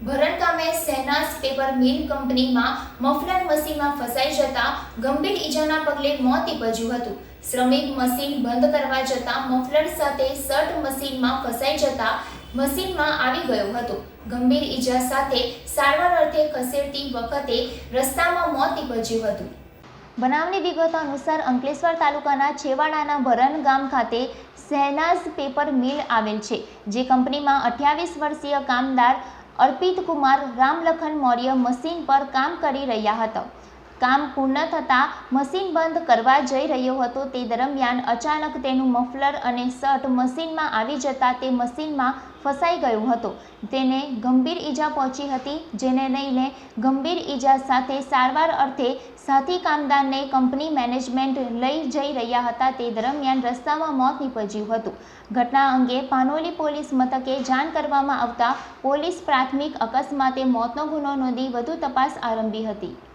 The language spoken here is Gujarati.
ભરણ ગામે શહેનાઝ પેપર મિલ કંપનીમાં મફલર મશીનમાં ફસાઈ જતા ગંભીર ઈજાના પગલે મોત નીપજ્યું હતું. શ્રમિક મશીન બંધ કરવા જતાં મફલર સાથે શર્ટ મશીનમાં ફસાઈ જતા મશીનમાં આવી ગયો હતો. ગંભીર ઈજા સાથે સારવાર અર્થે ખસેડતી વખતે રસ્તામાં મોત નીપજ્યું હતું. બનાવની વિગતો અનુસાર અંકલેશ્વર તાલુકાના છેવાડાના ભરણ ગામ ખાતે શહેનાઝ પેપર મિલ આવેલ છે, જે કંપનીમાં અઠ્યાવીસ વર્ષીય કામદાર અર્પિત કુમાર રામલખન મૌર્ય મશીન પર કામ કરી રહ્યા હતા. કામ પૂર્ણ થતાં મશીન બંધ કરવા જઈ રહ્યો હતો. તે દરમિયાન અચાનક તેનું મફલર અને શર્ટ મશીનમાં આવી જતાં તે મશીનમાં ફસાઈ ગયો હતો. તેને ગંભીર ઈજા પહોંચી હતી, જેને લઈને ગંભીર ઈજા સાથે સારવાર અર્થે સાથી કામદારને કંપની મેનેજમેન્ટ લઈ જઈ રહ્યા હતા. તે દરમિયાન રસ્તામાં મોત નીપજ્યું હતું. ઘટના અંગે પાનોલી પોલીસ મથકે જાણ કરવામાં આવતા પોલીસ પ્રાથમિક અકસ્માતે મોતનો ગુનો નોંધી વધુ તપાસ આરંભી હતી.